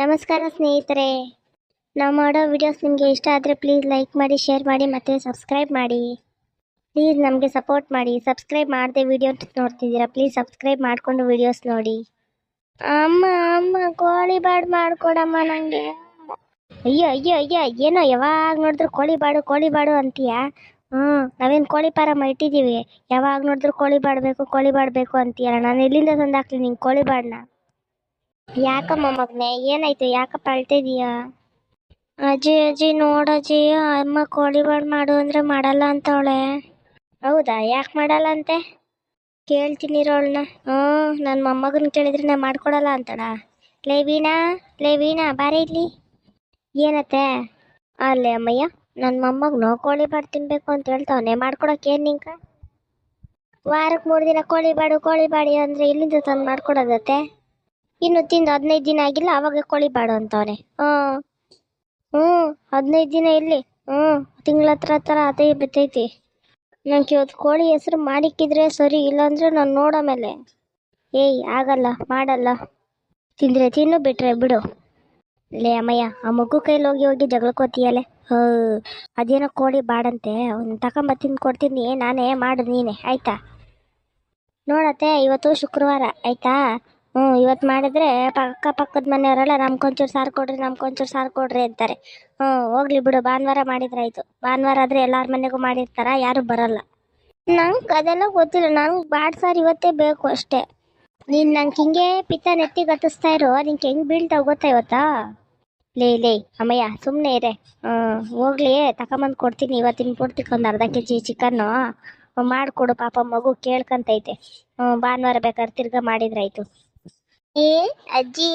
ನಮಸ್ಕಾರ ಸ್ನೇಹಿತರೆ. ನಾವು ಮಾಡೋ ವಿಡಿಯೋಸ್ ನಿಮಗೆ ಇಷ್ಟ ಆದರೆ ಪ್ಲೀಸ್ ಲೈಕ್ ಮಾಡಿ ಶೇರ್ ಮಾಡಿ ಮತ್ತು ಸಬ್ಸ್ಕ್ರೈಬ್ ಮಾಡಿ. ಪ್ಲೀಸ್ ನಮಗೆ ಸಪೋರ್ಟ್ ಮಾಡಿ. ಸಬ್ಸ್ಕ್ರೈಬ್ ಮಾಡದೆ ವಿಡಿಯೋಸ್ ನೋಡ್ತಿದ್ದೀರಾ? ಪ್ಲೀಸ್ ಸಬ್ಸ್ಕ್ರೈಬ್ ಮಾಡಿಕೊಂಡು ವಿಡಿಯೋಸ್ ನೋಡಿ. ಅಮ್ಮ ಅಮ್ಮ, ಕೋಳಿ ಬಾಡ್ ಮಾಡಿಕೊಡಮ್ಮ ನನಗೆ ಅಯ್ಯೋ ಅಯ್ಯೋ ಅಯ್ಯೋ, ಏನೋ ಯಾವಾಗ ನೋಡಿದ್ರು ಕೋಳಿ ಬಾಡು ಕೋಳಿ ಬಾಡು ಅಂತೀಯಾ? ಹ್ಞೂ ನಾವೇನು ಕೋಳಿ ಪಾರಮ್ಮ ಇಟ್ಟಿದ್ದೀವಿ. ಯಾವಾಗ ನೋಡಿದ್ರು ಕೋಳಿ ಬಾಡಬೇಕು ಕೋಳಿ ಬಾಡಬೇಕು ಅಂತೀಯಲ್ಲ. ನಾನು ಎಲ್ಲಿಂದ ತಂದು ನಿಂಗೆ ಕೋಳಿ ಬಾಡನ್ನ ಯಾಕಮ್ಮ ಮಗ್ನೆ? ಏನಾಯ್ತು? ಯಾಕಪ್ಪ ಅಳ್ತಿದೀಯಾ ಅಜ್ಜಿ ಅಜ್ಜಿ ನೋಡಜ್ಜಿ ಅಮ್ಮ ಕೋಳಿ ಬಾಡ್ ಮಾಡು ಅಂದ್ರೆ ಮಾಡಲ್ಲ ಅಂತವಳೆ. ಹೌದಾ? ಯಾಕೆ ಮಾಡಲ್ಲ ಅಂತೆ? ಕೇಳ್ತೀನಿ ಅವಳನ್ನ ಹ್ಞೂ ನನ್ನ ಮೊಮ್ಮಗನ ಕೇಳಿದ್ರೆ ನಾ ಮಾಡ್ಕೊಡಲ್ಲ ಅಂತಳ ಲೇ ವೀಣಾ ಲೇ ವೀಣಾ, ಬಾರಿ ಇಲ್ಲಿ ಏನತ್ತೆ? ಅಲ್ಲೇ ಅಮ್ಮಯ್ಯ ನನ್ನ ಮೊಮ್ಮಗನು ಕೋಳಿ ಬಾಡ್ ತಿನ್ಬೇಕು ಅಂತ ಹೇಳ್ತಾವನೆ. ಏನು ನಿಂಕ? ವಾರಕ್ಕೆ ಮೂರು ದಿನ ಕೋಳಿ ಬಾಡು, ಕೋಳಿ ಬಾಡಿ ಅಂದರೆ ಇಲ್ಲಿಂದ ತಂದು ಮಾಡ್ಕೊಡೋದತ್ತೆ? ಇನ್ನು ತಿಂದು ಹದಿನೈದು ದಿನ ಆಗಿಲ್ಲ, ಅವಾಗ ಕೋಳಿ ಬಾಡು ಅಂತವನೆ. ಹ್ಞೂ. ಹ್ಞೂ, ಹದಿನೈದು ದಿನ ಇಲ್ಲಿ ಹ್ಞೂ, ತಿಂಗಳ ಹತ್ರ ಹತ್ರ ಅದೇ ಬಿತ್ತೈತಿ ನಂಗೆ ಇವತ್ತು ಕೋಳಿ ಹೆಸರು ಮಾಡಿಕ್ಕಿದ್ರೆ ಸರಿ, ಇಲ್ಲಾಂದ್ರೆ ನಾನು ನೋಡೋ ಮೇಲೆ ಏಯ್, ಆಗಲ್ಲ, ಮಾಡಲ್ಲ. ತಿಂದರೆ ತಿನ್ನು, ಬಿಟ್ರೆ ಬಿಡು. ಲೇ ಅಮ್ಮಯ್ಯ, ಆ ಮಗು ಕೈಲಿ ಹೋಗಿ ಹೋಗಿ ಜಗಳ್ಕೋತೀಯಲೆ ಹೋ, ಅದೇನೋ ಕೋಳಿ ಬಾಡಂತೆ, ಅವ್ನು ತಗೊಂಬ ತಿಂದು ಕೊಡ್ತೀನಿ, ನಾನೇ ಮಾಡು ನೀನೆ, ಆಯ್ತಾ? ನೋಡತ್ತೆ, ಇವತ್ತು ಶುಕ್ರವಾರ, ಆಯ್ತಾ? ಹ್ಞೂ ಇವತ್ತು ಮಾಡಿದ್ರೆ ಪಕ್ಕ ಪಕ್ಕದ ಮನೆಯವರೆಲ್ಲ ನಮ್ಗೊಂಚೂರು ಸಾರು ಕೊಡ್ರಿ, ನಮ್ಗೊಂಚೂರು ಸಾರು ಕೊಡ್ರಿ ಅಂತಾರೆ. ಹ್ಞೂ ಹೋಗ್ಲಿ ಬಿಡು, ಭಾನುವಾರ ಮಾಡಿದ್ರೆ ಆಯಿತು ಭಾನುವಾರ ಆದರೆ ಎಲ್ಲರ ಮನೆಗೂ ಮಾಡಿರ್ತಾರ, ಯಾರು ಬರಲ್ಲ. ನಂಗೆ ಅದೆಲ್ಲ ಗೊತ್ತಿಲ್ಲ, ನಂಗೆ ಬಾಡ್ ಸಾರು ಇವತ್ತೇ ಬೇಕು ಅಷ್ಟೇ. ನೀನು ನಂಗೆ ಹಿಂಗೆ ಪಿತ್ತ ನೆತ್ತಿ ಕಟ್ಟಿಸ್ತಾ ಇರೋ, ನಿಂಗೆ ಹೆಂಗೆ ಬೀಳ್ತಾವ ಗೊತ್ತಾ ಇವತ್ತಾ? ಲೇ ಲೇ, ಅಮ್ಮಯ್ಯ ಸುಮ್ಮನೆ ಇರೆ. ಹೋಗ್ಲಿ ತಗೊಂಬಂದು ಕೊಡ್ತೀನಿ, ಇವತ್ತಿನ ಪೂರ್ತಿಗೆ ಒಂದು ಅರ್ಧ ಕೆ ಜಿ ಚಿಕನ್ನು ಮಾಡಿಕೊಡು, ಪಾಪ ಮಗು ಕೇಳ್ಕಂತೈತೆ. ಹ್ಞೂ ಭಾನುವಾರ ಬೇಕಾದ್ರೆ ತಿರ್ಗಾ ಮಾಡಿದ್ರಾಯ್ತು. ಏ, ಅಜ್ಜಿ,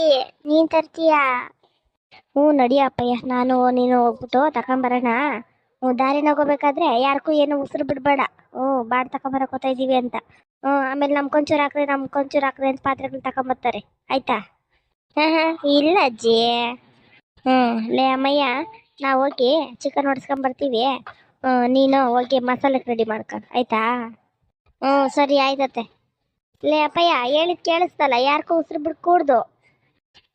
ನೀನ್ ತರ್ತೀಯಾ? ಹ್ಞೂ ನಡಿ ಅಪ್ಪಯ್ಯ ನಾನು ನೀನು ಹೋಗ್ಬಿಟ್ಟು ತಕೊಂಬರೋಣ. ಹ್ಞೂ, ದಾರಿನ ಹೋಗ್ಬೇಕಾದ್ರೆ ಯಾರಿಗೂ ಏನು ಉಸಿರು ಬಿಡಬೇಡ. ಹ್ಞೂ, ಬಾಡ್ ತಗೊಂಬರಕ್ಕೆ ಹೋಗ್ತಾ ಇದ್ದೀವಿ ಅಂತ. ಹ್ಞೂ, ಆಮೇಲೆ ನಮ್ಮ ಕೊಂಚೂರು ಹಾಕ್ರಿ ನಮ್ಮ ಕೊಂಚೂರು ಹಾಕ್ರಿ ಅಂತ ಪಾತ್ರೆಗಳು ತಗೊಂಬರ್ತಾರೆ ಆಯ್ತಾ? ಹಾಂ ಹಾಂ, ಇಲ್ಲ ಅಜ್ಜಿ. ಹ್ಞೂ, ಲೇ ಅಮ್ಮಯ್ಯ, ನಾವು ಹೋಗಿ ಚಿಕನ್ ಹೊಡ್ಸ್ಕೊಂಬರ್ತೀವಿ ಹ್ಞೂ, ನೀನು ಹೋಗಿ ಮಸಾಲೆಗೆ ರೆಡಿ ಮಾಡ್ಕೊ. ಆಯ್ತಾ? ಹ್ಞೂ, ಸರಿ, ಆಯ್ತತ್ತೆ. ಲೇ ಅಪ್ಪಯ್ಯ, ಹೇಳಿದ್ ಕೇಳಿಸ್ತಲ್ಲ ಯಾರಿಗೂ ಉಸಿರು ಬಿಟ್ಟು ಕೂಡ್ದು.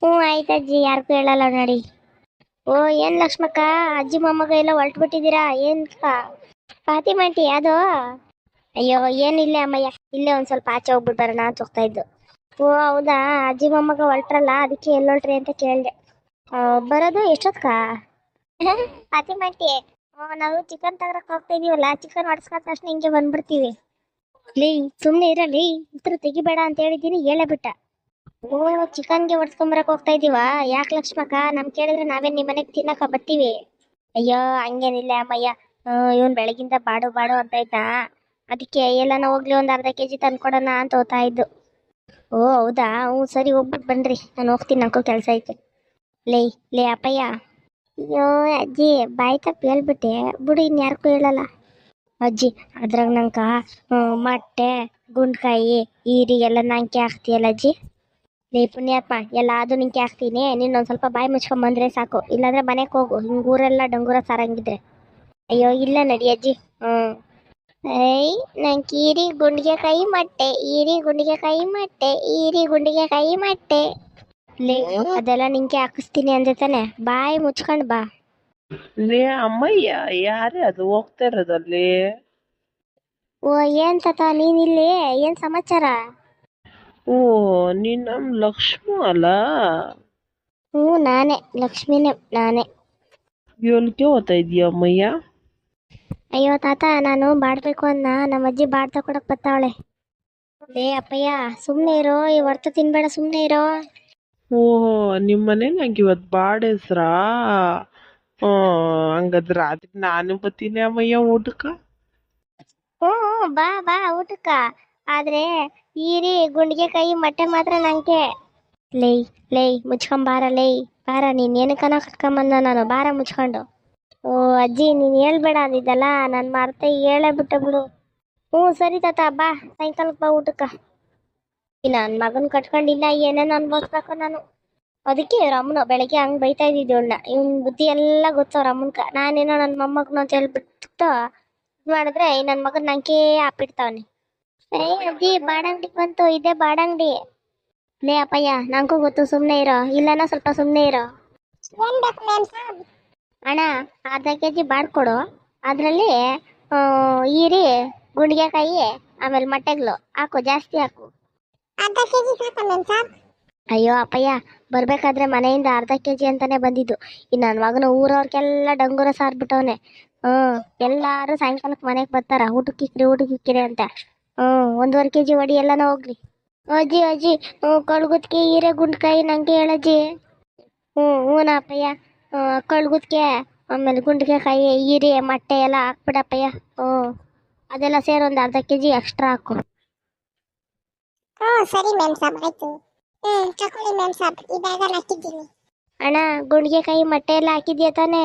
ಹ್ಞೂ ಆಯ್ತಜ್ಜಿ ಯಾರಿಗೂ ಹೇಳಲ್ಲ ನೋಡಿ. ಓ, ಏನ್ ಲಕ್ಷ್ಮಕ್ಕ, ಅಜ್ಜಿ ಮೊಮ್ಮಗ ಎಲ್ಲ ಹೊಲ್ಟು ಬಿಟ್ಟಿದ್ದೀರಾ ಪಾತಿ ಫಾತಿಮಾಂಟಿ ಅದು ಅಯ್ಯೋ ಏನಿಲ್ಲ ಅಮ್ಮಯ್ಯ, ಇಲ್ಲೇ ಒಂದು ಸ್ವಲ್ಪ ಆಚೆ ಹೋಗ್ಬಿಟ್ಟು ಬರೋಣ ಅಂತ ಹೋಗ್ತಾ ಇದ್ದು. ಓ, ಹೌದಾ, ಅಜ್ಜಿ ಮೊಮ್ಮಗ ಹೊಲ್ಟ್ರಲ್ಲ ಅದಕ್ಕೆ ಎಲ್ಲಿ ಹೊಲ್ಟ್ರಿ ಅಂತ ಕೇಳಿದೆ. ಬರೋದು ಎಷ್ಟೊತ್ಕ? ಪಾತಿ ಫಾತಿಮಾಂಟಿ ನಾವು ಚಿಕನ್ ತಗರಕ್ಕೆ ಹೋಗ್ತಾ ಇದೀವಲ್ಲ, ಚಿಕನ್ ಹೊಡ್ಸ್ಕೊಂಡ್ ತಕ್ಷಣ ಹಿಂಗೆ ಬಂದ್ಬಿಡ್ತೀವಿ. ಲೇ ಸುಮ್ಮನೆ ಇರಲಿ ಉತ್ತರ ತೆಗಿಬೇಡ ಅಂತ ಹೇಳಿದ್ದೀನಿ ಹೇಳೇ ಬಿಟ್ಟ ಓ, ಚಿಕನ್ಗೆ ಹೊಡ್ಸ್ಕೊಂಬರಕ್ ಹೋಗ್ತಾ ಇದೀವ? ಯಾಕೆ ಲಕ್ಷ್ಮಕ್ಕ? ನಮ್ ಕೇಳಿದ್ರೆ ನಾವೇನ್ ನಿಮ್ ಮನೆಗ್ ತಿನ್ನಕ ಬರ್ತೀವಿ ಅಯ್ಯೋ, ಹಂಗೇನಿಲ್ಲ ಅಮ್ಮಯ್ಯ. ಇವನ್ ಬೆಳಗಿಂದ ಬಾಡು ಬಾಡು ಅಂತ ಇದ್ದ. ಅದಕ್ಕೆ ಎಲ್ಲಾನ ಹೋಗ್ಲಿ ಒಂದ್ ಅರ್ಧ ಕೆಜಿ ತಂದ್ಕೊಡೋಣ ಅಂತ ಹೋಗ್ತಾ ಇದ್ದು. ಓ, ಹೌದಾ? ಹ್ಞೂ, ಸರಿ ಹೋಗ್ಬಿಟ್ಟು ಬನ್ರಿ. ನಾನು ಹೋಗ್ತೀನಿ, ನಂಗೂ ಕೆಲಸ ಐತೆ. ಲೇ ಲೇ, ಅಪ್ಪಯ್ಯ. ಅಯ್ಯೋ, ಅಜ್ಜಿ ಬಾಯಿ ತಪ್ಪು ಹೇಳ್ಬಿಟ್ಟೆ. ಬಿಡು, ಇನ್ಯಾರಿಗೂ ಹೇಳಲ್ಲ. ಅಜ್ಜಿ, ಅದ್ರಾಗ ನಂಗೆ ಮೊಟ್ಟೆ, ಗುಂಡ್ಕಾಯಿ ಎಲ್ಲ ನಂಗೆ ಹಾಕ್ತೀಯಲ್ಲ ಅಜ್ಜಿ? ನೀ ಪುಣ್ಯಾತ್ಮ, ಎಲ್ಲ ಅದು ನಿಂಗೆ ಹಾಕ್ತೀನಿ ನೀನು ಒಂದು ಸ್ವಲ್ಪ ಬಾಯಿ ಮುಚ್ಕೊಂಬಂದ್ರೆ ಸಾಕು. ಇಲ್ಲಾಂದ್ರೆ ಮನೆಗೆ ಹೋಗು. ಹಿಂಗೆ ಊರೆಲ್ಲ ಡಂಗೂರ ಸಾರಂಗಿದ್ರೆ. ಅಯ್ಯೋ, ಇಲ್ಲ ನಡಿ ಅಜ್ಜಿ. ಹ್ಞೂ ಏಯ್, ನಂಗೆ ಈರಿ ಗುಂಡಿಗೆ ಕೈ ಮಟ್ಟೆ. ಈರಿ ಗುಂಡಿಗೆ ಕೈ ಮಟ್ಟೆ. ಈರಿ ಗುಂಡಿಗೆ ಕೈ ಮಟ್ಟೆ. ಲೇ, ಅದೆಲ್ಲ ನಿಂಗೆ ಹಾಕಿಸ್ತೀನಿ ಅಂದ್ರೆ ತಾನೆ. ಬಾಯಿ ಮುಚ್ಕೊಂಡು ಬಾ. ಲೇ ಅಮ್ಮಯ್ಯ ಯಾರೇ ಅದು ಹೋಗ್ತಾ ಇರೋದಲ್ಲಿ? ಓ ಏನ್ ತಾತ ಇಲ್ಲಿ? ಏನ್ ಸಮಾಚಾರ? ಓ ನೀನ್ ನಮ್ ಲಕ್ಷ್ಮ ಅಲ್ಲ? ಹ್ಞೂ ನಾನೇ ಲಕ್ಷ್ಮಿನೇ ನಾನೇ. ಯೋಲ್ಕೆ ಓತಾ ಇದೀಯ ಅಮ್ಮಯ್ಯ? ಅಯ್ಯೋ ತಾತ ನಾನು ಬಾಡ್ಬೇಕು ಅನ್ನ ನಮ್ಮ ಅಜ್ಜಿ ಬಾಡ್ತಾ ಕೊಡಕ್ ಬತ್ತಾವಳೆ. ಲೇ ಅಪ್ಪಯ್ಯ ಸುಮ್ಮನೆ ಇರೋ ಈ ಹೊರ್ತು ತಿನ್ಬೇಡ ಸುಮ್ಮನೆ ಇರೋ. ಓಹೋ ನಿಮ್ಮ ಮನೇಲಿ ನಂಗೆ ಇವತ್ತು ಬಾಡ ಹೆಸ್ರಾ? ಹಂಗಾದ್ರೆ ಅದಕ್ಕೆ ನಾನು ಬತ್ತೀನಿ ಅಮ್ಮಯ್ಯ ಊಟಕ್ಕ. ಹ್ಞೂ, ಬಾ ಬಾ ಊಟಕ್ಕ. ಆದ್ರೆ ಈರಿ ಗುಂಡಿಗೆ ಕೈ ಮೊಟ್ಟೆ ಮಾತ್ರ ನಂಗೆ. ಲೇ ಲೇ ಮುಚ್ಕೊಂಬಾರ ಲೇಯ್. ಬಾರ, ನೀನ್ ಏನಕ್ಕನ ಕಟ್ಕೊಂಬಂದ ನಾನು? ಬಾರ ಮುಚ್ಕೊಂಡು. ಓ, ಅಜ್ಜಿ, ನೀನ್ ಹೇಳ್ಬೇಡ ಅಂದಿದ್ದಲ್ಲ, ನಾನು ಮರ್ತೆ ಹೇಳೇ ಬಿಟ್ಟೆ ಬಿಡು. ಹ್ಞೂ, ಸರಿ ತಾತ, ಬಾ. ಸಾಯಂಕಾಲಕ್ಕೆ ಬಾ ಊಟಕ್ಕ. ನನ್ನ ಮಗನ್ ಕಟ್ಕೊಂಡಿಲ್ಲ ಏನೇನು ಅನ್ಭವಿಸ್ಬೇಕು ನಾನು. ಅದಕ್ಕೆ ರಾಮನ ಬೆಳಗ್ಗೆ ಹಂಗೆ ಬೈತಾ ಇದ್ದಿದ್ದು ಅವಳನ್ನ ಇವ್ನ ಬುದ್ಧಿ ಎಲ್ಲ ಗೊತ್ತು ಅವ್ರ ಅಮ್ಮನ್ಕ. ನಾನೇನೋ ನನ್ನ ಮೊಮ್ಮಗನು ಅಂತ ಹೇಳ್ಬಿಟ್ಟು ಇದ್ ಮಾಡಿದ್ರೆ ನನ್ನ ಮಗನ್ ನಂಗೆ ಹಾಪಿಡ್ತಾವನೆ. ಏ ಅಜ್ಜಿ ಬಾಡಂಗಡಿ ಬಂತು. ಇದೇ ಬಾಡಂಗಡಿ. ಲೇ ಅಪ್ಪಯ್ಯ ನಂಗೂ ಗೊತ್ತು. ಸುಮ್ಮನೆ ಇರೋ. ಇಲ್ಲನ ಸ್ವಲ್ಪ ಸುಮ್ಮನೆ ಇರೋ. ಅಣ್ಣ ಅರ್ಧ ಕೆ ಜಿ ಬಾಡ್ಕೊಡು ಅದರಲ್ಲಿ ಈರಿ ಗುಂಡಿಗೆಕಾಯಿ ಆಮೇಲೆ ಮೊಟ್ಟೆಗಳು. ಹಾಕು ಜಾಸ್ತಿ ಹಾಕು. ಅರ್ಧ ಕೆಜಿ ಸಾಕು ಮ್ಯಾಮ್ ಸಾಬ್ ಅಯ್ಯೋ ಅಪ್ಪಯ್ಯ, ಬರಬೇಕಾದ್ರೆ ಮನೆಯಿಂದ ಅರ್ಧ ಕೆ ಜಿ ಅಂತಾನೆ ಬಂದಿದ್ದು. ಇನ್ನು ನನ್ನ ಮಗನ ಊರವ್ರಿಗೆಲ್ಲ ಡಂಗೂರ ಸಾರ್ಬಿಟ್ಟವನೆ ಹ್ಞೂ ಎಲ್ಲರೂ ಸಾಯಂಕಾಲಕ್ಕೆ ಮನೆಗೆ ಬರ್ತಾರ. ಊಟಕ್ಕೆ ಇಕ್ರಿ, ಊಟಕ್ಕೆ ಇಕ್ಕಿರಿ ಅಂತ. ಹ್ಞೂ ಒಂದೂವರೆ ಕೆ ಜಿ ಒಡಿ, ಎಲ್ಲನ ಹೋಗ್ಲಿ ಅಜ್ಜಿ ಅಜ್ಜಿ ಹ್ಞೂ ಕಳ್ಗುದ್ಕೆ ಹೀರೆ, ಗುಂಡ್ಕಾಯಿ, ನಂಗೆ ಹೇಳಜ್ಜಿ ಹ್ಞೂ ಹ್ಞೂನ ಅಪ್ಪಯ್ಯ. ಕಳ್ಗುದ್ಕೆ ಆಮೇಲೆ ಗುಂಡ್ಗೆಕಾಯಿ, ಹೀರೆ, ಮೊಟ್ಟೆ ಎಲ್ಲ ಹಾಕ್ಬಿಡಪ್ಪಯ್ಯ ಹ್ಞೂ ಅದೆಲ್ಲ ಸೇರಿ ಒಂದು ಅರ್ಧ ಕೆ ಜಿ ಎಕ್ಸ್ಟ್ರಾ ಹಾಕು. ಹ್ಞೂ ಸರಿ ಮ್ಯಾಮ್ ಸಾಬ್ ಆಯ್ತು. ಹ್ಮ್ ತಕೊಳ್ಳಿ ಮ್ಯಾಮ್ ಸಾಬ್ ಈ ಬ್ಯಾಗಲ್ಲಿ ಹಾಕಿದ್ದೀನಿ. ಅಣ್ಣ ಗುಂಡ್ಗೆಕಾಯಿ ಮೊಟ್ಟೆ ಎಲ್ಲ ಹಾಕಿದ್ಯಾ ತಾನೇ?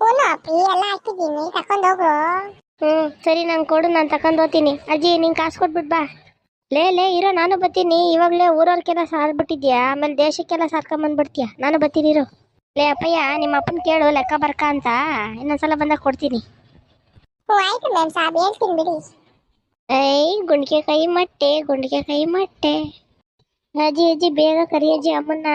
ಹ್ಞೂ ಅಪ್ಪಿ ಎಲ್ಲ ಹಾಕಿದ್ದೀನಿ ತಕೊಂಡು ಹೋಗು. ಹ್ಞೂ ಸರಿ ನಂಗೆ ಕೊಡು ನಾನು ತಕೊಂಡ್ ಹೋಗ್ತೀನಿ. ಅಜ್ಜಿ ನಿಂಗೆ ಕಾಸು ಕೊಟ್ಬಿಟ್ಟು ಬಾ. ಲೇ ಲೇ ಇರೋ ನಾನು ಬರ್ತೀನಿ. ಇವಾಗಲೇ ಊರವ್ರಿಗೆಲ್ಲ ಸಾರ್ಬಿಟ್ಟಿದ್ಯಾ? ಆಮೇಲೆ ದೇಶಕ್ಕೆಲ್ಲ ಸಾರ್ಕೊಂಬಂದ್ಬಿಡ್ತೀಯ ನಾನು ಬರ್ತೀನಿ ಇರು. ಲೇ ಅಪ್ಪಯ್ಯ ನಿಮ್ಮ ಅಪ್ಪನ ಕೇಳು ಲೆಕ್ಕ ಬರ್ಕ ಅಂತ. ಇನ್ನೊಂದ್ಸಲ ಬಂದಾಗ ಕೊಡ್ತೀನಿ. ಹ್ಞೂ ಆಯ್ತು ಮ್ಯಾಮ್ ಸಾಬ್ ಹೇಳ್ತೀನಿ ಬಿಡಿ. ಏಯ್ ಗುಂಡಿಗೆಕಾಯಿ ಮೊಟ್ಟೆ ಗುಂಡಿಗೆಕಾಯಿ ಮೊಟ್ಟೆ. ಅಜ್ಜಿ ಅಜ್ಜಿ, ಬೇಗ ಕರಿ ಅಜ್ಜಿ, ಅಮ್ಮನ್ನ.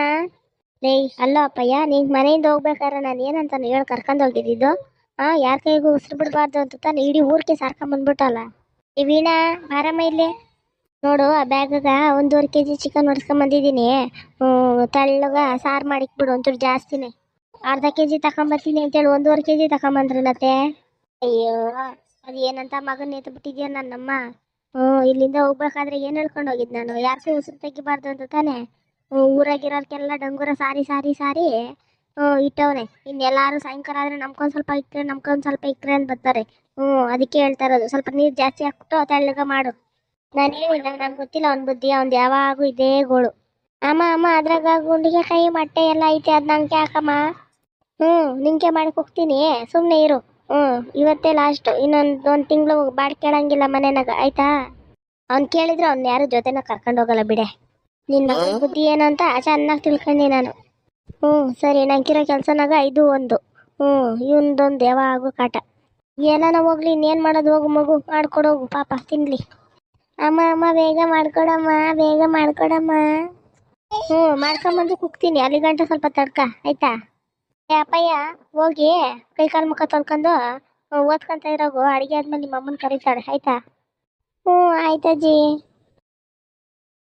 ಲೇ, ಅಲ್ಲೋ ಅಪ್ಪಯ್ಯ ನಿಂಗೆ ಮನೆಯಿಂದ ಹೋಗ್ಬೇಕಾದ್ರೆ ನಾನು ಏನಂತ ಹೇಳಿ, ಕರ್ಕೊಂಡು ಹೋಗಿದ್ದಿದ್ದು ಹಾಂ ಯಾರ ಕೈಗೂ ಉಸಿರು ಬಿಡಬಾರ್ದು ಅಂತ ತಾನು ಇಡೀ ಊರಿಗೆ ಸಾರ್ಕೊಂಬಂದ್ಬಿಟ್ಟಲ್ಲ ಈ ವೀಣಾ ಬಾರಮ್ಮ ಇಲ್ಲಿ ನೋಡು, ಆ ಬ್ಯಾಗಾಗ ಒಂದೂವರೆ ಕೆ ಜಿ ಚಿಕನ್ ಹೊಡ್ಸ್ಕೊಂಬಂದಿದ್ದೀನಿ ತಳ್ಳಗ ಸಾರು ಮಾಡಿಕ್ಬಿಡು ಒಂಚೂರು ಜಾಸ್ತಿನೇ. ಅರ್ಧ ಕೆ ಜಿ ತಗೊಂಬರ್ತೀನಿ ಅಂತೇಳಿ ಒಂದೂವರೆ ಕೆ ಜಿ ತಗೊಂಬಂದ್ರಲ್ಲತ್ತೆ ಅಯ್ಯೋ ಅದು ಏನಂತ ಮಗನ ಎತ್ಬಿಟ್ಟಿದ್ಯಾ ನನ್ನಮ್ಮ? ಹ್ಞೂ ಇಲ್ಲಿಂದ ಹೋಗ್ಬೇಕಾದ್ರೆ ಏನು ಹೇಳ್ಕೊಂಡು ಹೋಗಿದ್ ನಾನು? ಯಾರಿಗೂ ಉಸಿರು ತೆಗಿಬಾರ್ದು ಅಂತ ತಾನೆ? ಊರಾಗಿರೋರ್ಗೆಲ್ಲ ಡಂಗೂರ ಸಾರಿ ಸಾರಿ ಸಾರಿ ಹ್ಞೂ ಇಟ್ಟವ್ರೆ ಇನ್ನೆಲ್ಲರೂ ಸಾಯಂಕಾಲ ಆದರೆ ನಮ್ಕೊಂದು ಸ್ವಲ್ಪ ಇಕ್ಕರೆ ನಮ್ಕೊಂದು ಸ್ವಲ್ಪ ಇಕ್ಕರೆ ಅಂತ ಬರ್ತಾರೆ. ಹ್ಞೂ ಅದಕ್ಕೆ ಹೇಳ್ತಾ ಇರೋದು. ಸ್ವಲ್ಪ ನೀರು ಜಾಸ್ತಿ ಹಾಕ್ಬಿಟ್ಟು ತಳ್ಳಗ ಮಾಡು. ನಾನು ಹೇಳಿಲ್ಲ, ನಂಗೆ ಗೊತ್ತಿಲ್ಲ ಅವ್ನ ಬುದ್ಧಿ, ಅವ್ನು ಯಾವಾಗೂ ಇದೇ ಗೋಳು. ಅಮ್ಮ ಅಮ್ಮ, ಅದ್ರಾಗ ಗುಂಡಿಗೆ ಕೈ, ಮೊಟ್ಟೆ ಎಲ್ಲ ಐತೆ, ಅದು ನಂಗೆ ಯಾಕಮ್ಮ ಹ್ಞೂ ನಿಂಗೆ ಮಾಡಕ್ಕೆ ಹೋಗ್ತೀನಿ. ಸುಮ್ಮನೆ ಇರು. ಹ್ಞೂ ಇವತ್ತೇ ಲಾಸ್ಟು ಇನ್ನೊಂದು ಒಂದು ತಿಂಗಳು ಬಾಡ್ ಕೇಳಂಗಿಲ್ಲ ಮನೆನಾಗ ಆಯ್ತಾ? ಅವ್ನು ಕೇಳಿದ್ರೆ ಅವ್ನು ಯಾರು ಜೊತೆನ ಕರ್ಕೊಂಡು ಹೋಗಲ್ಲ ಬಿಡೆ. ನಿನ್ನ ಮಗನ ಬುದ್ಧಿ ಏನು ಅಂತ ಚೆನ್ನಾಗಿ ತಿಳ್ಕೊಂಡೆ ನಾನು. ಹ್ಞೂ ಸರಿ ನಂಗಿರೋ ಕೆಲಸನಾಗ ಇದು ಒಂದು. ಹ್ಞೂ ಯಾವ ಯಾವಾಗೂ ಕಾಟ. ಏನಾನ ಹೋಗ್ಲಿ ಇನ್ನೇನು ಮಾಡೋದು ಹೋಗು ಮಗು ಮಾಡ್ಕೊಡೋಗು ಪಾಪ ತಿನ್ಲಿ. ಅಮ್ಮ ಅಮ್ಮ ಬೇಗ ಮಾಡ್ಕೊಡಮ್ಮ ಬೇಗ ಮಾಡ್ಕೊಡಮ್ಮ. ಹ್ಞೂ ಮಾಡ್ಕೊಂಬಂದು ಕುಗ್ತೀನಿ ಅಲ್ಲಿ ಗಂಟ ಸ್ವಲ್ಪ ತಡ್ಕ ಆಯ್ತಾ? ಅಪ್ಪಯ್ಯ, ಹೋಗಿ ಕೈ ಕಾಲು ಮುಖ ತೊಳ್ಕೊಂಡು ಓದ್ಕೊಂತ ಇರೋಗು. ಅಡುಗೆ ಆದ್ಮೇಲೆ ನಿಮ್ಮ ಅಮ್ಮನ ಕರೀತಾಳೆ, ಆಯ್ತಾ? ಹ್ಞೂ ಆಯ್ತಜ್ಜಿ.